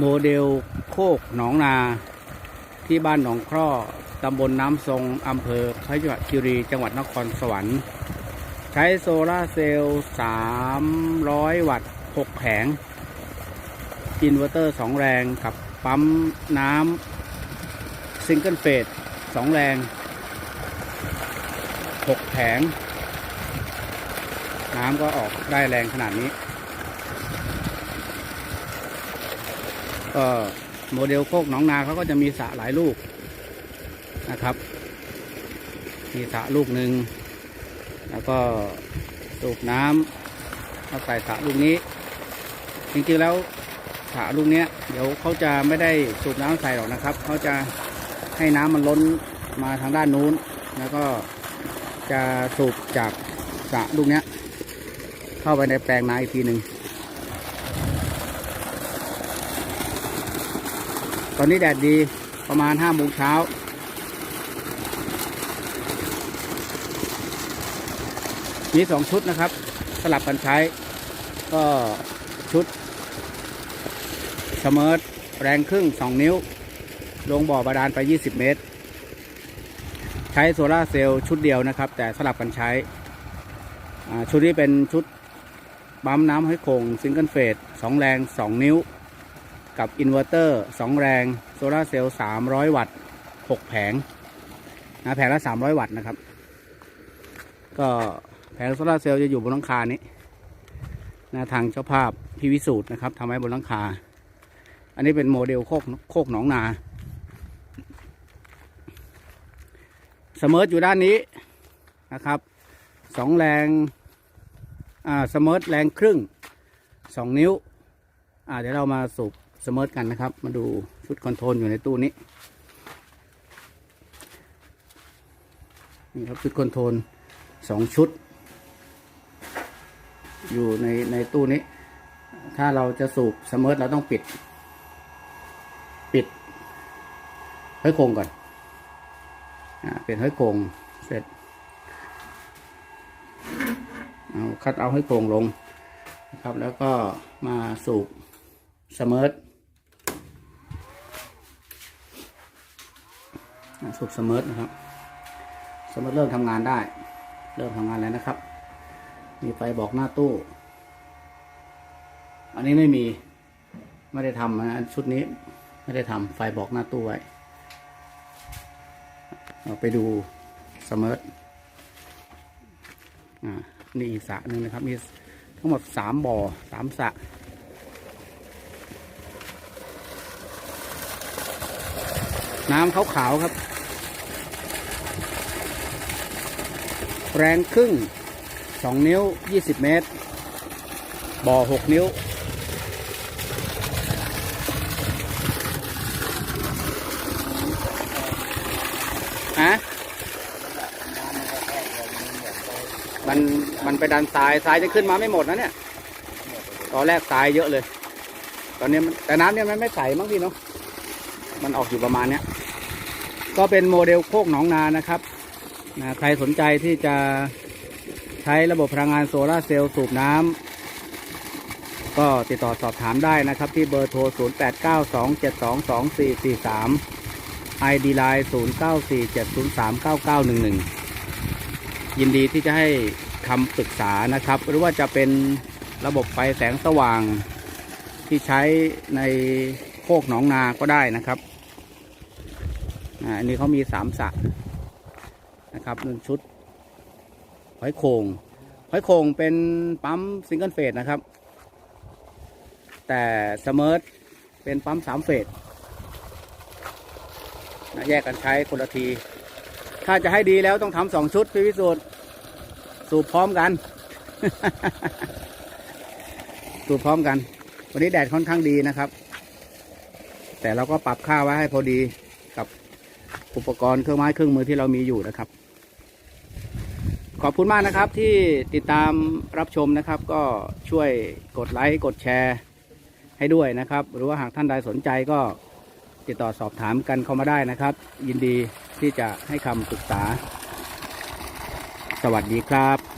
โมเดลโคกหนองนา ที่บ้านหนองคร่อตำบลน้ำทรงอำเภอพยุหคีรีจังหวัดนครสวรรค์ ใช้โซลาเซลล์ 300 วัตต์ 6 แผง อินเวอร์เตอร์ 2 แรงกับปั๊มน้ำซิงเกิลเฟส 2 แรง 6 แผง น้ำก็ออกได้แรงขนาดนี้ ก็โมเดลโคกหนองนาเขาก็จะมีสระหลายลูกนะครับ มีสระลูกหนึ่งแล้วก็สูบน้ำเอาใส่สระลูกนี้ จริงๆแล้วสระลูกเนี้ยเดี๋ยวเขาจะไม่ได้สูบน้ำใส่หรอกนะครับเขาจะให้น้ำมันล้นมาทางด้านนู้น แล้วก็จะสูบจากสระลูกเนี้ยเข้าไปในแปลงนาอีกทีหนึ่ง อนนี้แดดดีประมาณห้าโมงเช้า มีสองชุดนะครับ สลับกันใช้ ก็ชุดเสมอแรงครึ่ง2นิ้ว ลงบ่อบาดาลไป 20 เมตร ใช้โซลาเซลล์ชุดเดียวนะครับ แต่สลับกันใช้ ชุดนี้เป็นชุดปั๊มน้ำให้โคงซิงเกิลเฟส2แรง2นิ้ว กับอินเวอร์เตอร์ 2 แรงโซลาเซลล์ 300 วัตต์ 6 แผงนะแผงละ 300 วัตต์นะครับ ก็แผงโซลาเซลล์จะอยู่บนหลังคานี้นะทางเจ้าภาพพี่วิสูตรนะครับทำไว้บนหลังคา อันนี้เป็นโมเดลโคกโคกหนองนาเสมออยู่ด้านนี้นะครับสองแรงอ่าเสมอแรงครึ่งสองนิ้วอ่าเดี๋ยวเรามาสูบ สมิร์ทกันนะครับ มาดูชุดคอนโทรลอยู่ในตู้นี้ นี่ครับชุดคอนโทรลสองชุด อยู่ในในตู้นี้ ถ้าเราจะสูบสมิร์ทเราต้องปิด ปิดห้อยโครงก่อนอ่าเปลี่ยนห้อยโครงเสร็จเอาคัดเอาห้อยโครงลงนะครับ แล้วก็มาสูบสมิร์ท สูบสมิร์ทนะครับสมิร์ทเริ่มทำงานได้ เริ่มทำงานแล้วนะครับ มีไฟบอกหน้าตู้ อันนี้ไม่มีไม่ได้ทำนะชุดนี้ไม่ได้ทำไฟบอกหน้าตู้ไว้เราไปดูสมิร์ทอ่านี่อีกสระหนึ่งนะครับ มีทั้งหมดสามบ่อสามสระน้ำขาวๆครับ แรงครึ่ง 2 นิ้ว 20 เมตร บ่อ 6 นิ้ว ฮะ มัน มันไปดันทราย ทรายจะขึ้นมาไม่หมดนะเนี่ย ตอนแรกทรายเยอะเลย ตอนนี้แต่น้ำเนี่ยมันไม่ใสมั้งพี่เนาะ มันออกอยู่ประมาณเนี้ย ก็เป็นโมเดลโคกหนองนานะครับ นะใครสนใจที่จะใช้ระบบพลังงานโซลาเซลล์สูบน้ำก็ติดต่อสอบถามได้นะครับ ที่เบอร์โทร 0892722443 ID Line 0947039911 ยินดีที่จะให้คำปรึกษานะครับ หรือว่าจะเป็นระบบไฟแสงสว่างที่ใช้ในโคกหนองนาก็ได้นะครับ อันนี้เขามีสามสระ นะครับหนึ่งชุดหอยโขงหอยโขงเป็นปั๊มซิงเกิลเฟสนะครับ แต่สมิร์ทเป็นปั๊มสามเฟสนะแยกกันใช้คนละที ถ้าจะให้ดีแล้วต้องทำสองชุดพี่วิสุทธ์สูบพร้อมกัน สูบพร้อมกัน วันนี้แดดค่อนข้างดีนะครับ แต่เราก็ปรับค่าไว้ให้พอดีกับอุปกรณ์เครื่องไม้เครื่องมือที่เรามีอยู่นะครับ ขอบคุณมากนะครับที่ติดตามรับชมนะครับ ก็ช่วยกดไลค์กดแชร์ให้ด้วยนะครับ หรือว่าหากท่านใดสนใจก็ติดต่อสอบถามกันเข้ามาได้นะครับ ยินดีที่จะให้คำปรึกษา สวัสดีครับ